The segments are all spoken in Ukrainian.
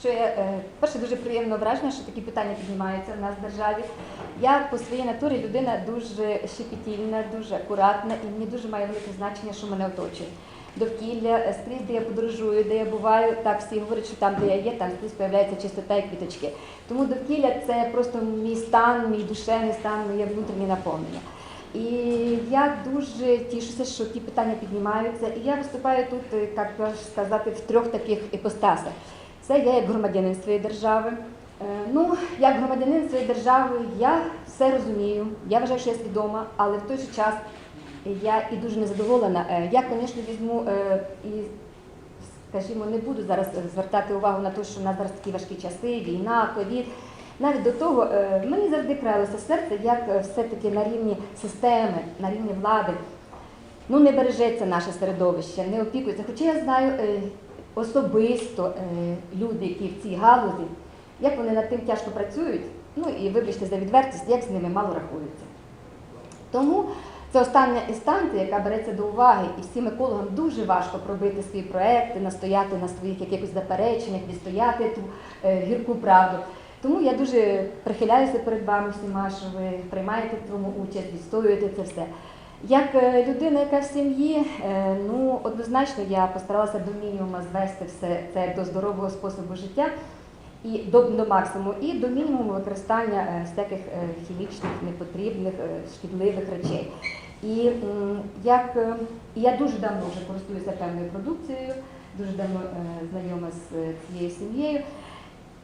що я е, перше дуже приємно вражена, що такі питання піднімаються в нас в державі. Я по своїй натурі людина дуже щепетільна, дуже акуратна і мені дуже має велике значення, що мене оточує. Довкілля, е, скрізь, де я подорожую, де я буваю, так всі говорять, що там, де я є, там скрізь появляється чистота і квіточки. Тому довкілля це просто мій стан, мій душевний стан, моє внутрішнє наповнення. І я дуже тішуся, що ті питання піднімаються. І я виступаю тут, е, як сказати, в трьох таких іпостасах. Це я як громадянин своєї держави. Е, Ну, як громадянин своєї держави, я все розумію. Я вважаю, що я свідома, але в той же час я і дуже незадоволена. Е, Я, звісно, візьму е, і, скажімо, не буду зараз звертати увагу на те, що в нас зараз такі важкі часи, війна, ковід. Навіть до того мені завжди краялося серце, як все-таки на рівні системи, на рівні влади ну, не бережеться наше середовище, не опікується. Хоча я знаю особисто е, люди, які в цій галузі, як вони над тим тяжко працюють, ну і вибачте за відвертість, як з ними мало рахуються. Тому це остання інстанція, яка береться до уваги, і всім екологам дуже важко пробити свої проекти, настояти на своїх якихось запереченнях, відстояти ту е, гірку правду. Тому я дуже прихиляюся перед вами всіма, що ви приймаєте в цьому участь, відстоюєте це все. Як е, людина, яка в сім'ї, е, ну однозначно я постаралася до мінімуму звести все це до здорового способу життя і до, до максимуму, і до мінімуму використання е, всяких хімічних, непотрібних, шкідливих речей. І як я дуже давно вже користуюся певною продукцією, дуже давно знайома з цією сім'єю.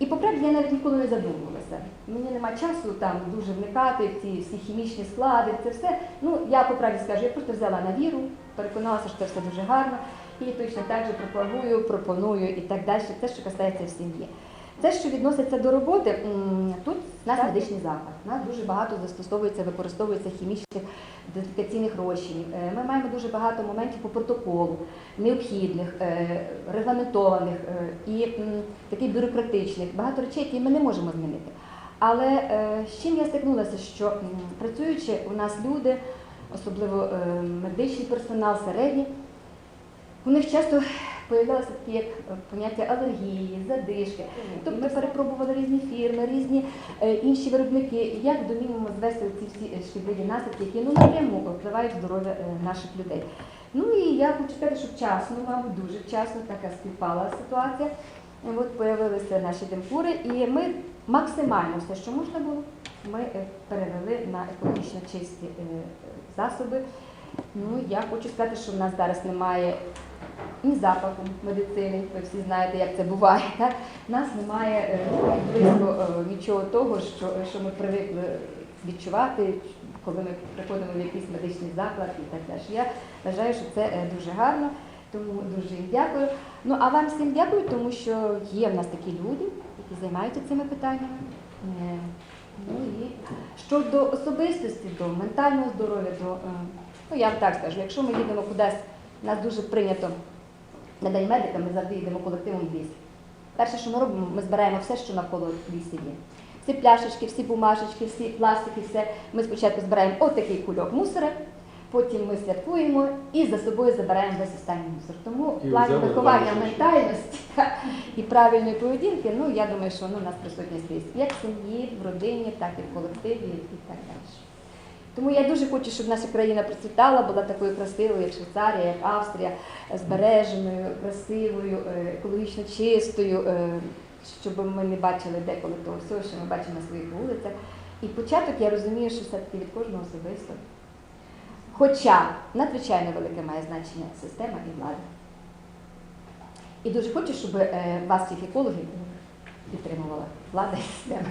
І по правді я навіть ніколи не задумувалася. Мені нема часу там дуже вникати в ці всі хімічні склади, це все. Ну я по правді скажу, я просто взяла на віру, переконалася, що це все дуже гарно, і точно так же пропагую, пропоную і так далі. те, що касається в сім'ї. Це, що відноситься до роботи, тут у нас медичний заклад. У нас дуже багато застосовується, використовується хімічних дезінфекційних розчинів. Е, Ми маємо дуже багато моментів по протоколу, необхідних, е, регламентованих е, і таких бюрократичних, багато речей, які ми не можемо змінити. Але з чим я стикнулася, що працюючи у нас люди, особливо медичний персонал, середній, у них часто появлялося такі як е, поняття алергії, задишки. Тобто перепробували різні фірми, різні е, інші виробники, як до мінімуму звести ці всі е, шкідливі наслідки, які ну напряму впливають здоров'я наших людей. Ну і я хочу сказати, що вчасно, мабуть, дуже вчасно така співпала ситуація. От появилися наші демкури, і ми максимально все, що можна було, ми перевели на екологічно чисті засоби. Ну, я хочу сказати, що в нас зараз немає ні запаху медицини, ви всі знаєте, як це буває. Так? У нас немає е, близько е, нічого того, що, що ми привикли відчувати, коли ми приходимо в якийсь медичний заклад і так далі. Я вважаю, що це е, дуже гарно, тому дуже їм дякую. Ну а вам всім дякую, тому що є в нас такі люди, які займаються цими питаннями. Ну і щодо особистості, до ментального здоров'я, до ну я вам так скажу, якщо ми їдемо кудись, нас дуже прийнято на день медика, ми завжди йдемо колективом в ліс. Перше, що ми робимо, ми збираємо все, що навколо лісі є. Всі пляшечки, всі бумажечки, всі пластики, все. Ми спочатку збираємо отакий кульок мусора, потім ми святкуємо і за собою забираємо весь останній мусор. Тому в плані виховання ментальності та, і правильної поведінки, ну я думаю, що воно у нас присутнє скрізь, як в сім'ї, в родині, так і в колективі і так далі. Тому я дуже хочу, щоб наша країна процвітала, була такою красивою, як Швейцарія, як Австрія, збереженою, красивою, е, екологічно чистою, е, щоб ми не бачили деколи того всього, що ми бачимо на своїх вулицях. І початок я розумію, що все-таки від кожного особисто. Хоча надзвичайно велике має значення система і влада. І дуже хочу, щоб е, вас, всіх екологів, підтримувала влада і система.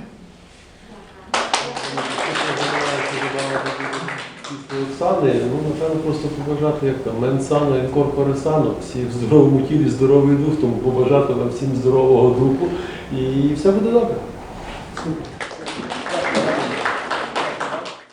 Оксани, ну напевно просто побажати, як там інкорпоре сано, всі в здоровому тілі, здоровий дух, тому побажати вам всім здорового духу і все буде добре.